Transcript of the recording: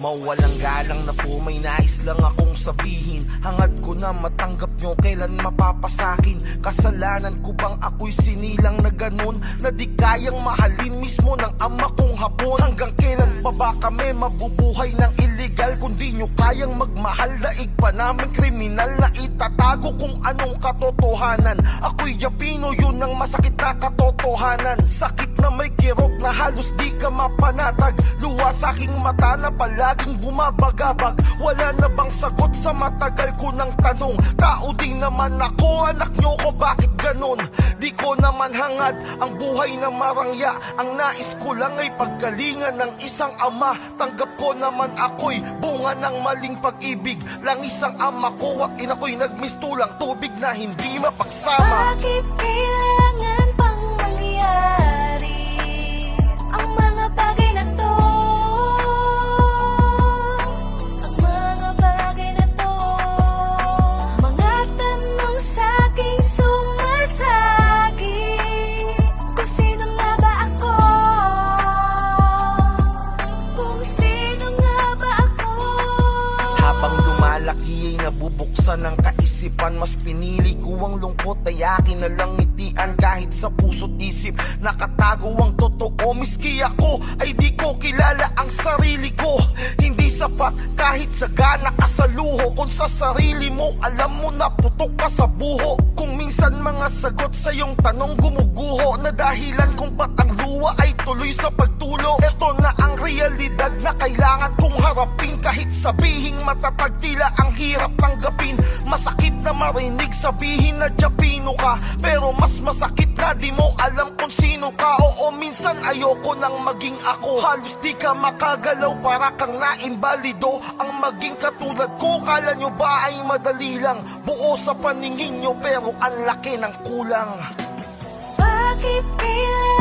Mawalang galang na po may nais lang akong sabihin. Hangad ko na matanggap nyo kailan mapapasakin. Kasalanan ko bang ako'y sinilang na ganun? Na di kayang mahalin mismo ng ama kong hapon Hanggang kailan pa ba kami mabubuhay ng illegal? Kung di nyo kayang magmahal Daig pa namin kriminal na itatago kung anong katotohanan. Ako'y yapino yun ang masakit na katotohanan. Sakit na may kirot na halos di ka mapanatag. Luwa sa aking mata na palaging bumabagabag. Wala na bang sagot sa matagal ko ng tanong? Tao din naman ako, anak nyo ko bakit ganon? Di ko naman hangad ang buhay na marangya. Ang nais ko lang ay paggalingan ng isang ama. Tanggap ko naman ako'y bunga ng maling pag-ibig. Lang isang ama ko at ina nagmistulang tubig na hindi mapagsama. Bakit Habang lumalaki ay nabubuksan ng kaisipan. Mas pinili ko ang lungkot ay akin na lang itian Kahit sa puso't isip nakatago ang totoo. Miski ako ay di ko kilala ang sarili ko. Hindi sapat kahit sagana ka sa luho Kung sa sarili mo alam mo na putok ka sa buho. Kung minsan mga sagot sa iyong tanong gumuguho. Na dahilan kung ba't ang luwa ay tuloy sa pagtulo. Ito na ang realidad na kailangan kong harapin. Kahit sabihing matatag tila ang hirap tanggapin. Masakit na marinig sabihin na Japino ka. Pero mas masakit na di mo alam kung sino ka. Oo minsan ayoko nang maging ako. Halos di ka makagalaw para kang naimbalido. Ang maging katulad ko kala nyo ba ay madali lang? Buo sa paningin nyo pero ang laki ng kulang. Bakit kailangan